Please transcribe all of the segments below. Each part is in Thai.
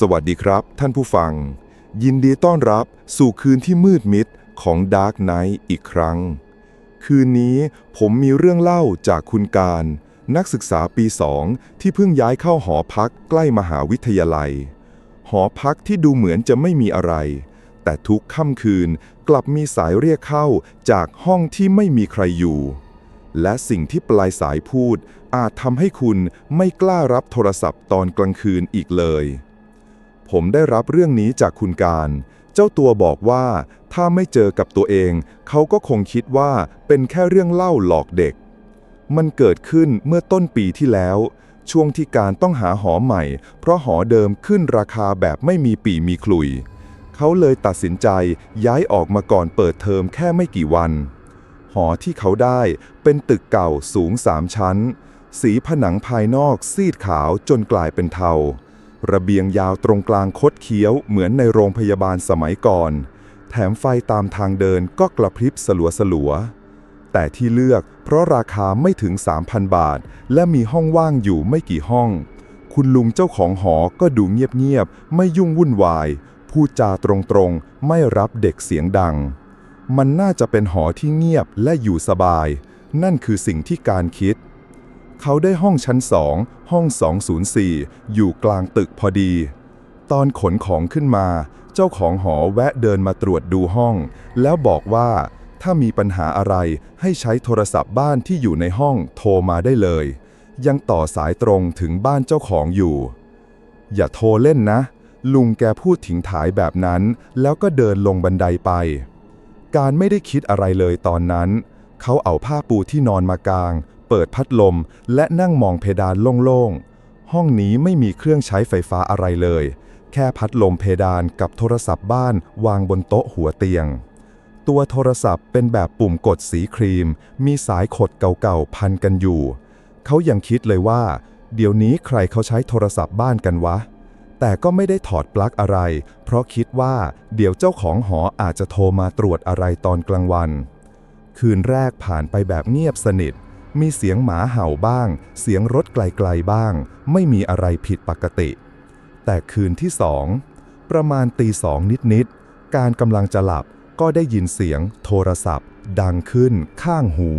สวัสดีครับ ท่านผู้ฟัง ยินดีต้อนรับสู่คืนที่มืดมิดของ Dark Knight อีกครั้ง คืนนี้ผมมีเรื่องเล่าจากคุณการ นักศึกษาปีสองที่เพิ่งย้ายเข้าหอพักใกล้มหาวิทยาลัย หอพักที่ดูเหมือนจะไม่มีอะไร แต่ทุกค่ำคืนกลับมีสายเรียกเข้าจากห้องที่ไม่มีใครอยู่ และสิ่งที่ปลายสายพูดอาจทำให้คุณไม่กล้ารับโทรศัพท์ตอนกลางคืนอีกเลย ผมได้รับเรื่องนี้จากคุณการ เจ้าตัวบอกว่าถ้าไม่เจอกับตัวเอง เขาก็คงคิดว่าเป็นแค่เรื่องเล่าหลอกเด็ก มันเกิดขึ้นเมื่อต้นปีที่แล้ว ช่วงที่การต้องหาหอใหม่ เพราะหอเดิมขึ้นราคาแบบไม่มีปีมีขลุย เขาเลยตัดสินใจย้ายออกมาก่อนเปิดเทอมแค่ไม่กี่วัน หอที่เขาได้เป็นตึกเก่าสูงสามชั้น สีผนังภายนอกซีดขาวจนกลายเป็นเทา ระเบียงยาวตรงกลางคดเคี้ยวเหมือนในโรงพยาบาลสมัยก่อน แถมไฟตามทางเดินก็กระพริบสลัวสลัวๆแต่ที่เลือกเพราะราคาไม่ถึง 3,000 บาท และมีห้องว่างอยู่ไม่กี่ห้อง คุณลุงเจ้าของหอก็ดูเงียบๆ ไม่ยุ่งวุ่นวาย พูดจาตรงๆ ไม่รับเด็กเสียงดัง มันน่าจะเป็นหอที่เงียบและอยู่สบาย นั่นคือสิ่งที่การคิด เขาได้ห้องชั้นสองห้อง 204 อยู่กลางตึกพอดี ตอนขนของขึ้นมา เจ้าของหอแวะเดินมาตรวจดูห้อง แล้วบอกว่า ถ้ามีปัญหาอะไรให้ใช้โทรศัพท์บ้านที่อยู่ในห้องโทรมาได้เลย ยังต่อสายตรงถึงบ้านเจ้าของอยู่ อย่าโทรเล่นนะ ลุงแกพูดถิงถ่ายแบบนั้น แล้วก็เดินลงบันไดไป การไม่ได้คิดอะไรเลยตอนนั้น เขาเอาผ้าปูที่นอนมากาง เปิดพัดลม และนั่งมองเพดานโล่งๆ ห้องนี้ไม่มีเครื่องใช้ไฟฟ้าอะไรเลย แค่พัดลมเพดานกับโทรศัพท์บ้านวางบนโต๊ะหัวเตียง ตัวโทรศัพท์เป็นแบบปุ่มกดสีครีม มีสายขดเก่าๆ พันกันอยู่ เขายังคิดเลยว่า เดี๋ยวนี้ใครเขาใช้โทรศัพท์บ้านกันวะ แต่ก็ไม่ได้ถอดปลั๊กอะไร เพราะคิดว่าเดี๋ยวเจ้าของหออาจจะโทรมาตรวจอะไรตอนกลางวันคืนแรกผ่านไปแบบเงียบสนิท มีเสียงหมาเห่าบ้าง เสียงรถไกลๆบ้าง ไม่มีอะไรผิดปกติ แต่คืนที่สอง ประมาณตีสองนิดๆ การกำลังจะหลับก็ได้ยินเสียงโทรศัพท์ ดังขึ้นข้างหู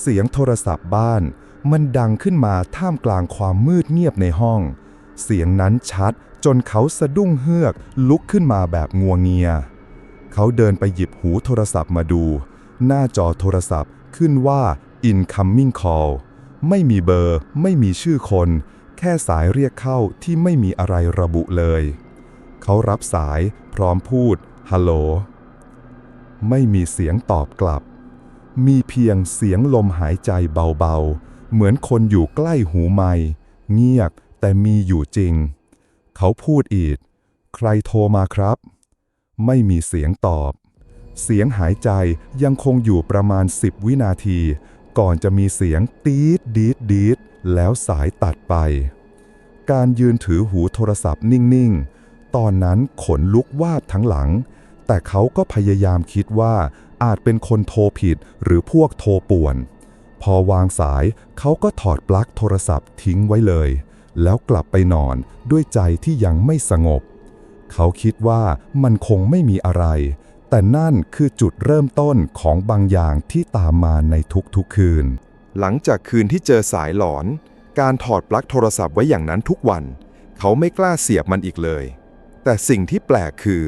เสียงโทรศัพท์บ้าน มันดังขึ้นมาท่ามกลางความมืดเงียบในห้อง เสียงนั้นชัดจนเขาสะดุ้งเฮือกลุกขึ้นมาแบบงัวเงีย เขาเดินไปหยิบหูโทรศัพท์มาดู หน้าจอโทรศัพท์ขึ้นว่า incoming call ไม่มีเบอร์ ไม่มีชื่อคน แค่สายเรียกเข้าที่ไม่มีอะไรระบุเลย เขารับสายพร้อมพูดฮัลโหลไม่มีเสียงตอบกลับ มีเพียงเสียงลมหายใจเบาๆ เหมือนคนอยู่ใกล้หูไม่เงียบแต่มีอยู่จริง เขาพูดอีก ใครโทรมาครับ ไม่มีเสียงตอบ เสียงหายใจยังคงอยู่ประมาณ10วินาที ก่อนจะมีเสียงตีดดีดดีดแล้วสายตัดไป การยืนถือหูโทรศัพท์นิ่ง ๆ ตอนนั้นขนลุกวาดทั้งหลัง แต่เขาก็พยายามคิดว่าอาจเป็นคนโทรผิดหรือพวกโทรป่วน พอวางสายเขาก็ถอดปลั๊กโทรศัพท์ทิ้งไว้เลย แล้วกลับไปนอนด้วยใจที่ยังไม่สงบ เขาคิดว่ามันคงไม่มีอะไร แต่นั่นคือจุดเริ่มต้นของบางอย่างที่ตามมาในทุกๆคืน หลังจากคืนที่เจอสายหลอน การถอดปลั๊กโทรศัพท์ไว้อย่างนั้นทุกวัน เขาไม่กล้าเสียบมันอีกเลย แต่สิ่งที่แปลกคือ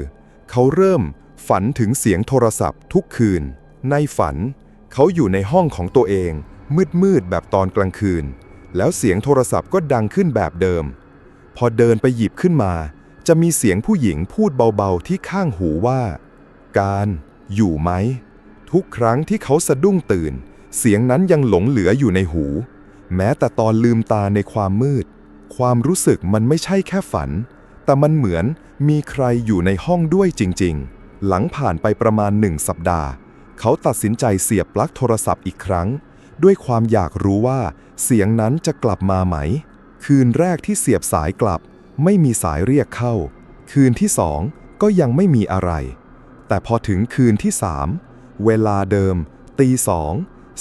เขาเริ่มฝันถึงเสียงโทรศัพท์ทุกคืน ในฝัน เขาอยู่ในห้องของตัวเอง มืดๆแบบตอนกลางคืน แล้วเสียงโทรศัพท์ก็ดังขึ้นแบบเดิม พอเดินไปหยิบขึ้นมา จะมีเสียงผู้หญิงพูดเบาๆที่ข้างหูว่า การอยู่ไหม ทุกครั้งที่เขาสะดุ้งตื่น เสียงนั้นยังหลงเหลืออยู่ในหู แม้แต่ตอนลืมตาในความมืด ความรู้สึกมันไม่ใช่แค่ฝัน แต่มันเหมือนมีใครอยู่ในห้องด้วยจริง ๆ หลังผ่านไปประมาณหนึ่งสัปดาห์ เขาตัดสินใจเสียบปลั๊กโทรศัพท์อีกครั้ง ด้วยความอยากรู้ว่า เสียงนั้นจะกลับมาไหม คืนแรกที่เสียบสายกลับ ไม่มีสายเรียกเข้า คืนที่สองก็ยังไม่มีอะไร แต่พอถึงคืนที่สามเวลาเดิม ตีสอง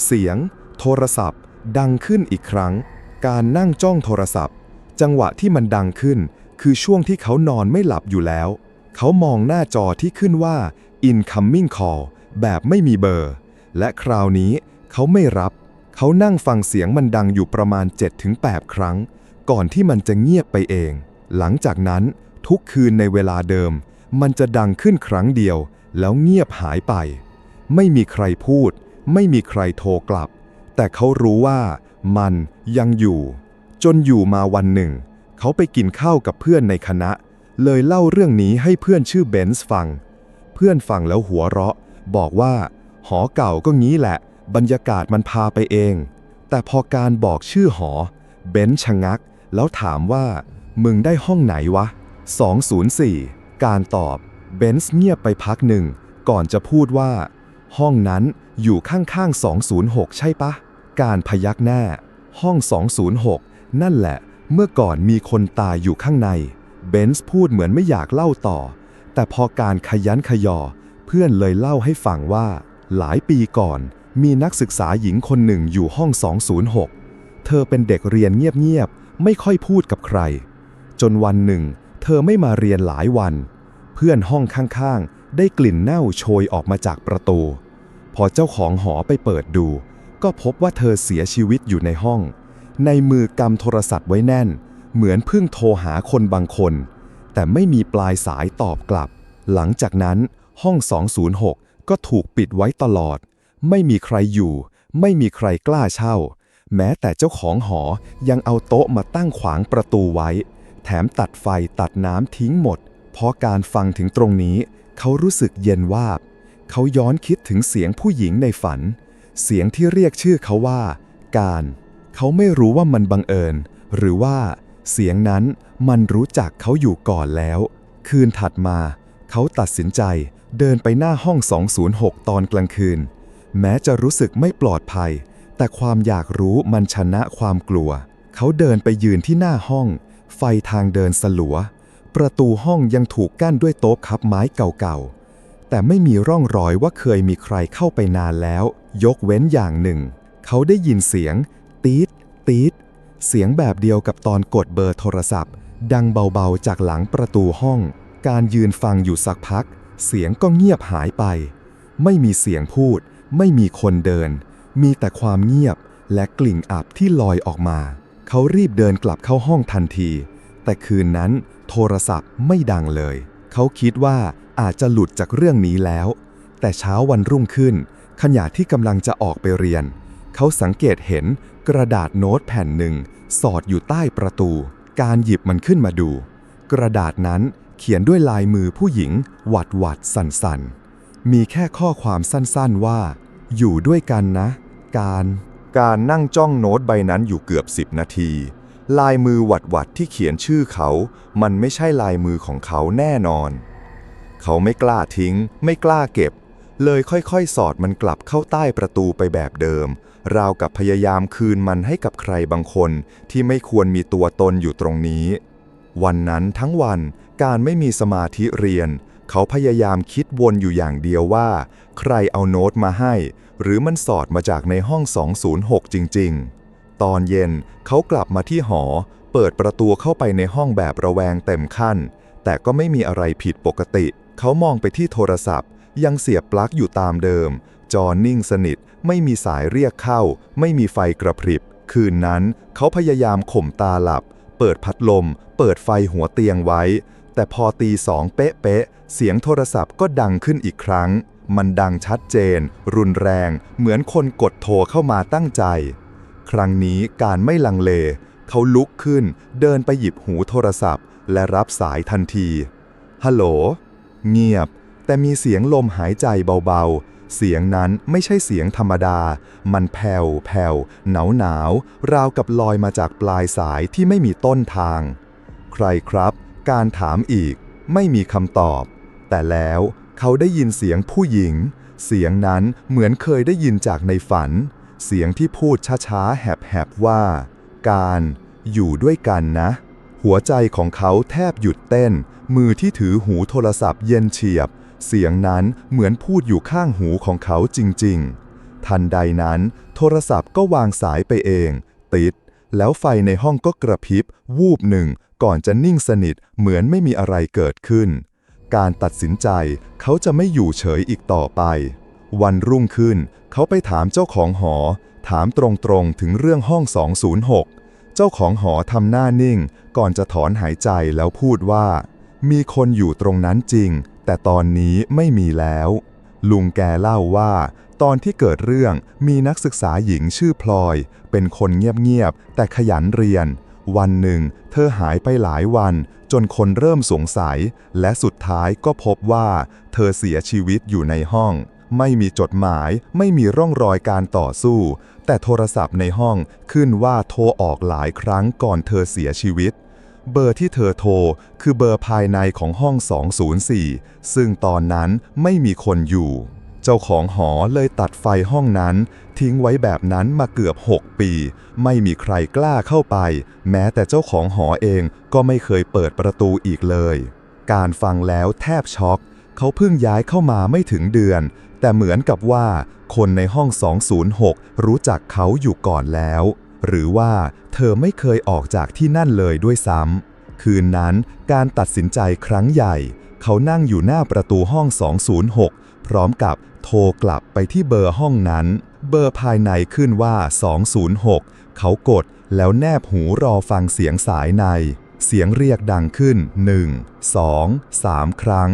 เสียง โทรศัพท์ ดังขึ้นอีกครั้ง การนั่งจ้องโทรศัพท์ จังหวะที่มันดังขึ้น คือช่วงที่เขานอนไม่หลับอยู่แล้ว เขามองหน้าจอที่ขึ้นว่า incoming call แบบไม่มีเบอร์ และคราวนี้เขาไม่รับ เขานั่งฟังเสียงมันดังอยู่ประมาณ 7-8 ครั้ง ก่อนที่มันจะเงียบไปเอง หลังจากนั้นทุกคืนในเวลาเดิม มันจะดังขึ้นครั้งเดียว แล้วเงียบหายไป ไม่มีใครพูด ไม่มีใครโทรกลับ แต่เขารู้ว่ามันยังอยู่ จนอยู่มาวันหนึ่ง เขาไปกินข้าวกับเพื่อนในคณะ เลยเล่าเรื่องนี้ให้เพื่อนชื่อเบนซ์ฟัง เพื่อนฟังแล้วหัวเราะ บอกว่า หอเก่าก็งี้แหละ บรรยากาศมันพาไปเอง แต่พอการบอกชื่อหอ เบนซ์ชะงัก แล้วถามว่า มึงได้ห้องไหนวะ 204 การตอบเบนซ์เงียบไปพักหนึ่ง ก่อนจะพูดว่า ห้องนั้นอยู่ข้างๆ 206 ใช่ปะ การพยักหน้า ห้อง 206 นั่นแหละ เมื่อก่อนมีคนตายอยู่ข้างใน เบนซ์พูดเหมือนไม่อยากเล่าต่อ แต่พอการขยันขยอ เพื่อนเลยเล่าให้ฟังว่า หลายปีก่อน มีนักศึกษาหญิงคนหนึ่งอยู่ห้อง 206 เธอเป็นเด็กเรียนเงียบๆ ไม่ค่อยพูดกับใคร จนวันหนึ่ง เธอไม่มาเรียนหลายวัน เพื่อนห้องข้างๆ ได้กลิ่นเน่าโชยออกมาจากประตู พอเจ้าของหอไปเปิดดู ก็พบว่าเธอเสียชีวิตอยู่ในห้อง ในมือกำโทรศัพท์ไว้แน่น เหมือนเพิ่งโทรหาคนบางคน แต่ไม่มีปลายสายตอบกลับ หลังจากนั้นห้อง 206 ก็ถูกปิดไว้ตลอด ไม่มีใครอยู่ ไม่มีใครกล้าเช่า แม้แต่เจ้าของหอยังเอาโต๊ะมาตั้งขวางประตูไว้ แถมตัดไฟตัดน้ำทิ้งหมด เพราะการฟังถึงตรงนี้ เขารู้สึกเย็นวาบ เขาย้อนคิดถึงเสียงผู้หญิงในฝัน เสียงที่เรียกชื่อเขาว่า การ เขาไม่รู้ว่ามันบังเอิญ หรือว่า เสียงนั้นมันรู้จักเขาอยู่ก่อนแล้ว คืนถัดมา เขาตัดสินใจเดินไปหน้าห้อง 206 ตอนกลางคืน แม้จะรู้สึกไม่ปลอดภัย แต่ความอยากรู้มันชนะความกลัว เขาเดินไปยืนที่หน้าห้อง ไฟทางเดินสลัว ประตูห้องยังถูกกั้นด้วยโต๊ะพับไม้เก่าๆ แต่ไม่มีร่องรอยว่าเคยมีใครเข้าไปนานแล้ว ยกเว้นอย่างหนึ่ง เขาได้ยินเสียง ตีดตีดเสียงแบบเดียวกับตอนกดเบอร์โทรศัพท์ ดังเบาๆจากหลังประตูห้อง การยืนฟังอยู่สักพัก เสียงก็เงียบหายไป ไม่มีเสียงพูด ไม่มีคนเดิน มีแต่ความเงียบและกลิ่นอับที่ลอยออกมา เขารีบเดินกลับเข้าห้องทันที แต่คืนนั้นโทรศัพท์ไม่ดังเลย เขาคิดว่าอาจจะหลุดจากเรื่องนี้แล้ว แต่เช้าวันรุ่งขึ้น ขณะที่กำลังจะออกไปเรียน เขาสังเกตเห็นกระดาษโน้ตแผ่นหนึ่ง สอดอยู่ใต้ประตู การหยิบมันขึ้นมาดู กระดาษนั้นเขียนด้วยลายมือผู้หญิง หวัดหวัดสันสันมีแค่ข้อความสั้นๆว่า อยู่ด้วยกันนะ การ การนั่งจ้องโน้ตใบนั้นอยู่เกือบ10นาที ลายมือหวัดหวัดๆที่เขียนชื่อเขา มันไม่ใช่ลายมือของเขาแน่นอน เขาไม่กล้าทิ้ง ไม่กล้าเก็บ เลยค่อยๆ สอดมันกลับเข้าใต้ประตูไปแบบเดิม ราวกับพยายามคืนมันให้กับใครบางคนที่ไม่ควรมีตัวตนอยู่ตรงนี้ วันนั้นทั้งวันการไม่มีสมาธิเรียน เขาพยายามคิดวนอยู่อย่างเดียวว่า ใครเอาโน้ตมาให้ หรือมันสอดมาจากในห้อง 206 จริง ๆ ตอนเย็นเขากลับมาที่หอ เปิดประตูเข้าไปในห้องแบบระแวงเต็มขั้น แต่ก็ไม่มีอะไรผิดปกติ เขามองไปที่โทรศัพท์ ยังเสียบปลั๊กอยู่ตามเดิม จอนิ่งสนิท ไม่มีสายเรียกเข้า ไม่มีไฟกระพริบ คืนนั้นเขาพยายามข่มตาหลับ เปิดพัดลม เปิดไฟหัวเตียงไว้ แต่พอตีสองเป๊ะเป๊ะๆเสียงโทรศัพท์ก็ดังขึ้นอีกครั้ง มันดังชัดเจน รุนแรง เหมือนคนกดโทรเข้ามาตั้งใจ ครั้งนี้การไม่ลังเล เขาลุกขึ้น เดินไปหยิบหูโทรศัพท์ และรับสายทันที ฮัลโหล เงียบ แต่มีเสียงลมหายใจเบาๆ เสียงนั้นไม่ใช่เสียงธรรมดา มันแผ่วแผ่วหนาวหนาว ราวกับลอยมาจากปลายสายที่ไม่มีต้นทาง ใครครับ การถามอีก ไม่มีคำตอบ แต่แล้ว เขาได้ยินเสียงผู้หญิง เสียงนั้นเหมือนเคยได้ยินจากในฝัน เสียงที่พูดช้าๆ แหบๆ ว่า การอยู่ด้วยกันนะ หัวใจของเขาแทบหยุดเต้น มือที่ถือหูโทรศัพท์เย็นเฉียบ เสียงนั้นเหมือนพูดอยู่ข้างหูของเขาจริงๆ ทันใดนั้น โทรศัพท์ก็วางสายไปเอง ติด แล้วไฟในห้องก็กระพริบ วูบหนึ่ง ก่อนจะนิ่งสนิทเหมือนไม่มีอะไรเกิดขึ้น การตัดสินใจเขาจะไม่อยู่เฉยอีกต่อไป วันรุ่งขึ้น เขาไปถามเจ้าของหอ ถามตรงๆถึงเรื่องห้อง 206 เจ้าของหอทำหน้านิ่ง ก่อนจะถอนหายใจแล้วพูดว่า มีคนอยู่ตรงนั้นจริง แต่ตอนนี้ไม่มีแล้ว ลุงแกเล่าว่า ตอนที่เกิดเรื่องมีนักศึกษาหญิงชื่อพลอย เป็นคนเงียบๆแต่ขยันเรียน วันหนึ่ง ธอหายไปหลายวันจนคนเริ่มสงสัย และสุดท้ายก็พบว่า เธอเสียชีวิตอยู่ในห้อง ไม่มีจดหมาย ไม่มีร่องรอยการต่อสู้ แต่โทรศัพท์ในห้องขึ้นว่าโทรออกหลายครั้งก่อนเธอเสียชีวิต เบอร์ที่เธอโทร คือเบอร์ภายในของห้อง 204 ซึ่งตอนนั้นไม่มีคนอยู่ เจ้าของหอเลยตัดไฟห้องนั้น ทิ้งไว้แบบนั้นมาเกือบ 6 ปี ไม่มีใครกล้าเข้าไป แม้แต่เจ้าของหอเองก็ไม่เคยเปิดประตูอีกเลย การฟังแล้วแทบช็อก เขาเพิ่งย้ายเข้ามาไม่ถึงเดือน แต่เหมือนกับว่า คนในห้อง 206 รู้จักเขาอยู่ก่อนแล้ว หรือว่าเธอไม่เคยออกจากที่นั่นเลยด้วยซ้ำคืนนั้นการตัดสินใจครั้งใหญ่ เขานั่งอยู่หน้าประตูห้อง 206 พร้อมกับโทรกลับไปที่เบอร์ห้องนั้น เบอร์ภายในขึ้นว่า 206 เขากดแล้วแนบหูรอฟังเสียงสายใน เสียงเรียกดังขึ้น 1 2 3 ครั้ง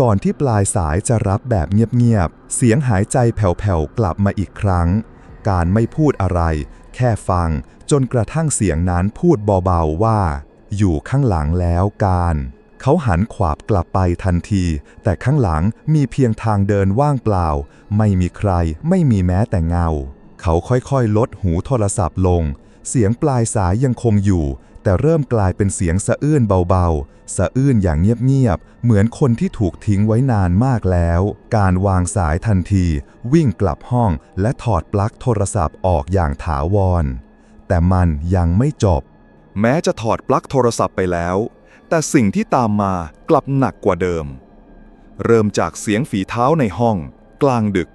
ก่อนที่ปลายสายจะรับแบบเงียบๆ เสียงหายใจแผ่วๆ กลับมาอีกครั้ง การไม่พูดอะไร แค่ฟัง จนกระทั่งเสียงนั้นพูดเบาๆว่า อยู่ข้างหลังแล้วการ เขาหันขวาบกลับไปทันที แต่ข้างหลังมีเพียงทางเดินว่างเปล่า ไม่มีใคร ไม่มีแม้แต่เงา เขาค่อยๆ ลดหูโทรศัพท์ลง เสียงปลายสายยังคงอยู่ แต่เริ่มกลายเป็นเสียงสะอื้นเบาๆ สะอื้นอย่างเงียบๆ เหมือนคนที่ถูกทิ้งไว้นานมากแล้ว การวางสายทันที วิ่งกลับห้องและถอดปลั๊กโทรศัพท์ออกอย่างถาวร แต่มันยังไม่จบ แม้จะถอดปลั๊กโทรศัพท์ไปแล้ว แต่สิ่งที่ตามมากลับหนักกว่าเดิม เริ่มจากเสียงฝีเท้าในห้อง กลางดึก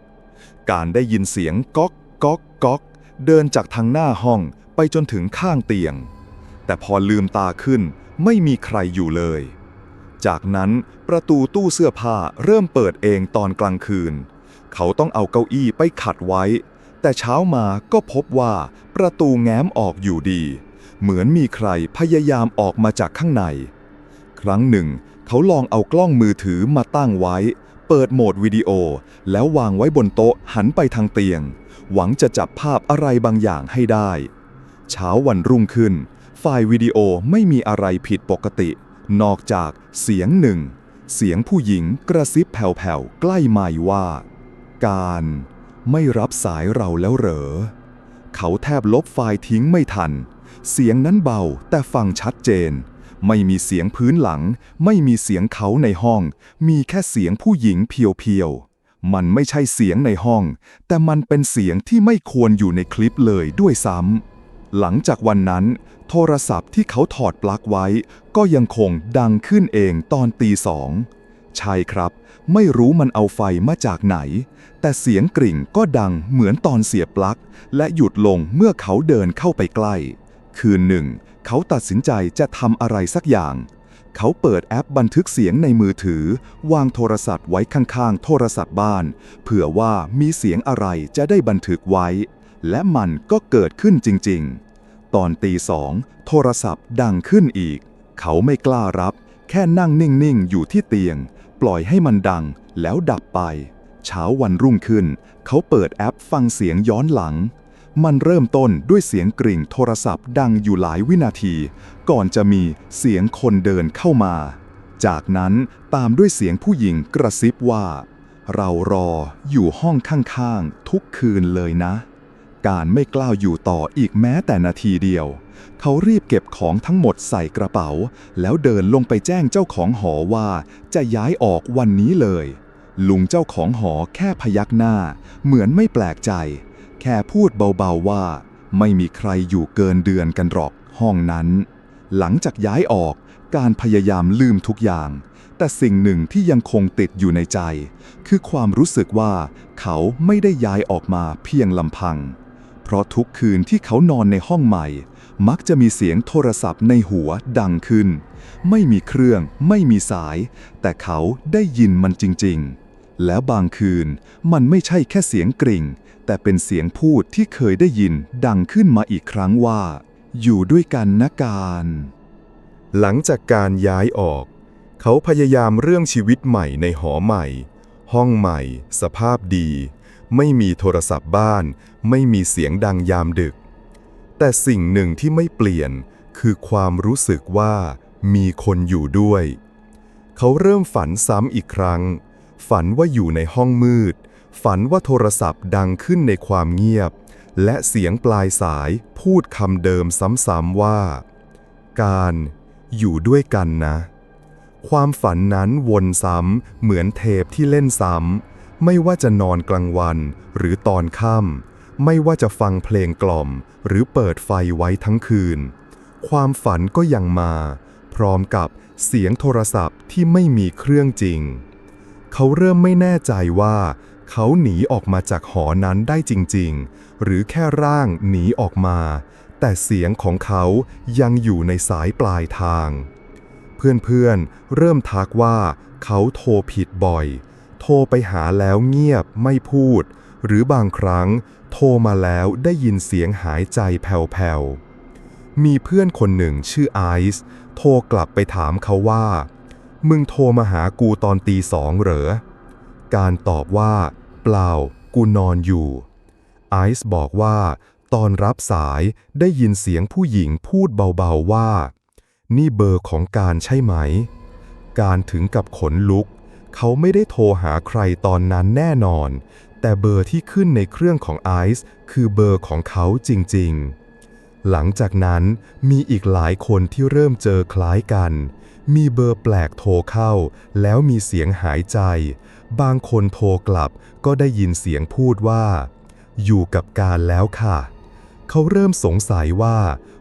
การได้ยินเสียงก๊อกก๊อกก๊อกเดินจากทางหน้าห้องไปจนถึงข้างเตียง แต่พอลืมตาขึ้นไม่มีใครอยู่เลย จากนั้นประตูตู้เสื้อผ้าเริ่มเปิดเองตอนกลางคืน เขาต้องเอาเก้าอี้ไปขัดไว้ แต่เช้ามาก็พบว่าประตูแง้มออกอยู่ดี เหมือนมีใครพยายามออกมาจากข้างใน ครั้งหนึ่ง เขาลองเอากล้องมือถือมาตั้งไว้ เปิดโหมดวิดีโอ แล้ววางไว้บนโต๊ะหันไปทางเตียง หวังจะจับภาพอะไรบางอย่างให้ได้ เช้าวันรุ่งขึ้น ไฟล์วิดีโอไม่มีอะไรผิดปกติ นอกจากเสียงหนึ่ง เสียงผู้หญิงกระซิบแผ่วๆใกล้ไมค์ว่า การไม่รับสายเราแล้วเหรอ เขาแทบลบไฟล์ทิ้งไม่ทัน เสียงนั้นเบาแต่ฟังชัดเจน ไม่มีเสียงพื้นหลัง ไม่มีเสียงเขาในห้อง มีแค่เสียงผู้หญิงเพียวๆ มันไม่ใช่เสียงในห้อง แต่มันเป็นเสียงที่ไม่ควรอยู่ในคลิปเลยด้วยซ้ำ หลังจากวันนั้น โทรศัพท์ที่เขาถอดปลั๊กไว้ ก็ยังคงดังขึ้นเองตอนตีสอง ใช่ครับ ไม่รู้มันเอาไฟมาจากไหน แต่เสียงกริ่งก็ดังเหมือนตอนเสียบปลั๊กและหยุดลงเมื่อเขาเดินเข้าไปใกล้ คืนหนึ่ง เขาตัดสินใจจะทำอะไรสักอย่าง เขาเปิดแอปบันทึกเสียงในมือถือ วางโทรศัพท์ไว้ข้างๆ โทรศัพท์บ้าน เผื่อว่ามีเสียงอะไรจะได้บันทึกไว้ และมันก็เกิดขึ้นจริงๆ ตอนตีสองโทรศัพท์ดังขึ้นอีก เขาไม่กล้ารับ แค่นั่งนิ่งๆ อยู่ที่เตียง ปล่อยให้มันดังแล้วดับไป เช้าวันรุ่งขึ้น เขาเปิดแอปฟังเสียงย้อนหลัง มันเริ่มต้นด้วยเสียงกริ่งโทรศัพท์ดังอยู่หลายวินาที ก่อนจะมีเสียงคนเดินเข้ามา จากนั้นตามด้วยเสียงผู้หญิงกระซิบว่า เรารออยู่ห้องข้างๆ ทุกคืนเลยนะ การไม่กล้าอยู่ต่ออีกแม้แต่นาทีเดียว เขารีบเก็บของทั้งหมดใส่กระเป๋า แล้วเดินลงไปแจ้งเจ้าของหอว่าจะย้ายออกวันนี้เลย ลุงเจ้าของหอแค่พยักหน้า เหมือนไม่แปลกใจ แค่พูดเบาๆว่า ไม่มีใครอยู่เกินเดือนกันหรอกห้องนั้น หลังจากย้ายออกการพยายามลืมทุกอย่าง แต่สิ่งหนึ่งที่ยังคงติดอยู่ในใจ คือความรู้สึกว่าเขาไม่ได้ย้ายออกมาเพียงลำพัง เพราะทุกคืนที่เขานอนในห้องใหม่ มักจะมีเสียงโทรศัพท์ในหัวดังขึ้น ไม่มีเครื่องไม่มีสาย แต่เขาได้ยินมันจริง ๆ แล้วบางคืนมันไม่ใช่แค่เสียงกริ่ง แต่เป็นเสียงพูดที่เคยได้ยินดังขึ้นมาอีกครั้งว่า อยู่ด้วยกันนะการ หลังจากการย้ายออก เขาพยายามเรื่องชีวิตใหม่ในหอใหม่ ห้องใหม่ สภาพดี ไม่มีโทรศัพท์บ้าน ไม่มีเสียงดังยามดึก แต่สิ่งหนึ่งที่ไม่เปลี่ยนคือความรู้สึกว่ามีคนอยู่ด้วย เขาเริ่มฝันซ้ำอีกครั้ง ฝันว่าอยู่ในห้องมืด ฝันว่าโทรศัพท์ดังขึ้นในความเงียบ และเสียงปลายสายพูดคำเดิมซ้ำๆว่า การอยู่ด้วยกันนะ ความฝันนั้นวนซ้ำเหมือนเทปที่เล่นซ้ำ ไม่ว่าจะนอนกลางวันหรือตอนค่ำ ไม่ว่าจะฟังเพลงกล่อม หรือเปิดไฟไว้ทั้งคืน ความฝันก็ยังมา พร้อมกับเสียงโทรศัพท์ที่ไม่มีเครื่องจริง เขาเริ่มไม่แน่ใจว่า เขาหนีออกมาจากหอนั้นได้จริง ๆ หรือแค่ร่างหนีออกมา แต่เสียงของเขายังอยู่ในสายปลายทาง เพื่อนๆ เริ่มทักว่าเขาโทรผิดบ่อย โทรไปหาแล้วเงียบไม่พูด หรือบางครั้งโทรมาแล้วได้ยินเสียงหายใจแผ่วๆ มีเพื่อนคนหนึ่งชื่อไอซ์โทรกลับไปถามเขาว่า มึงโทรมาหากูตอนตีสองเหรอ การตอบว่า เปล่า กูนอนอยู่ ไอซ์บอกว่า ตอนรับสายได้ยินเสียงผู้หญิงพูดเบาๆว่า นี่เบอร์ของการใช่ไหม การถึงกับขนลุก เขาไม่ได้โทรหาใครตอนนั้นแน่นอน แต่เบอร์ที่ขึ้นในเครื่องของไอซ์คือเบอร์ของเขาจริงๆหลังจากนั้นมีอีกหลายคนที่เริ่มเจอคล้ายกัน มีเบอร์แปลกโทรเข้า แล้วมีเสียงหายใจ บางคนโทรกลับก็ได้ยินเสียงพูดว่า อยู่กับการแล้วค่ะ เขาเริ่มสงสัยว่า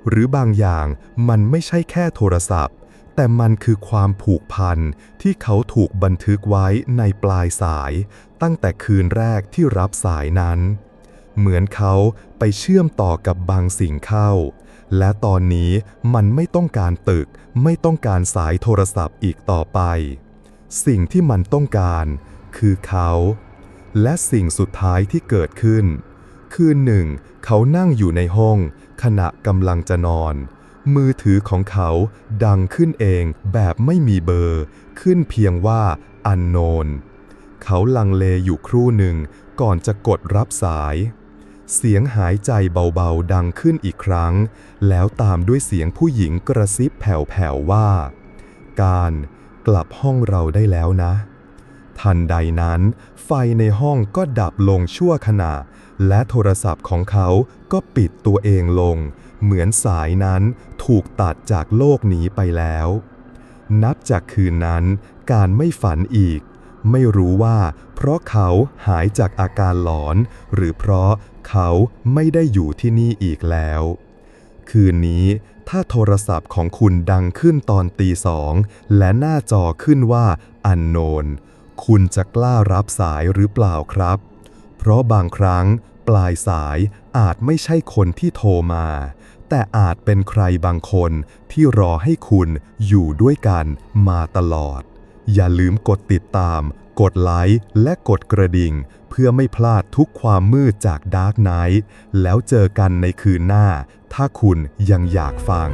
หรือบางอย่างมันไม่ใช่แค่โทรศัพท์ แต่มันคือความผูกพันที่เขาถูกบันทึกไว้ในปลายสาย ตั้งแต่คืนแรกที่รับสายนั้น เหมือนเขาไปเชื่อมต่อกับบางสิ่งเข้า และตอนนี้มันไม่ต้องการตึก ไม่ต้องการสายโทรศัพท์อีกต่อไป สิ่งที่มันต้องการ คือเขา และสิ่งสุดท้ายที่เกิดขึ้น คืนหนึ่ง เขานั่งอยู่ในห้อง ขณะกำลังจะนอน มือถือของเขาดังขึ้นเองแบบไม่มีเบอร์ ขึ้นเพียงว่าอันโนน เขาลังเลอยู่ครู่หนึ่งก่อนจะกดรับสาย เสียงหายใจเบาๆดังขึ้นอีกครั้ง แล้วตามด้วยเสียงผู้หญิงกระซิบแผ่วๆว่า การกลับห้องเราได้แล้วนะ ทันใดนั้น ไฟในห้องก็ดับลงชั่วขณะ และโทรศัพท์ของเขาก็ปิดตัวเองลง เหมือนสายนั้นถูกตัดจากโลกนี้ไปแล้ว นับจากคืนนั้น การไม่ฝันอีก ไม่รู้ว่า เพราะเขาหายจากอาการหลอน หรือเพราะเขาไม่ได้อยู่ที่นี่อีกแล้ว คืนนี้ถ้าโทรศัพท์ของคุณดังขึ้นตอนตีสอง และหน้าจอขึ้นว่าอันโนน คุณจะกล้ารับสายหรือเปล่าครับ เพราะบางครั้งปลายสายอาจไม่ใช่คนที่โทรมา แต่อาจเป็นใครบางคนที่รอให้คุณอยู่ด้วยกันมาตลอด อย่าลืมกดติดตาม กดไลค์และกดกระดิ่ง เพื่อไม่พลาดทุกความมืดจาก Dark Knight แล้วเจอกันในคืนหน้า ถ้าคุณยังอยากฟัง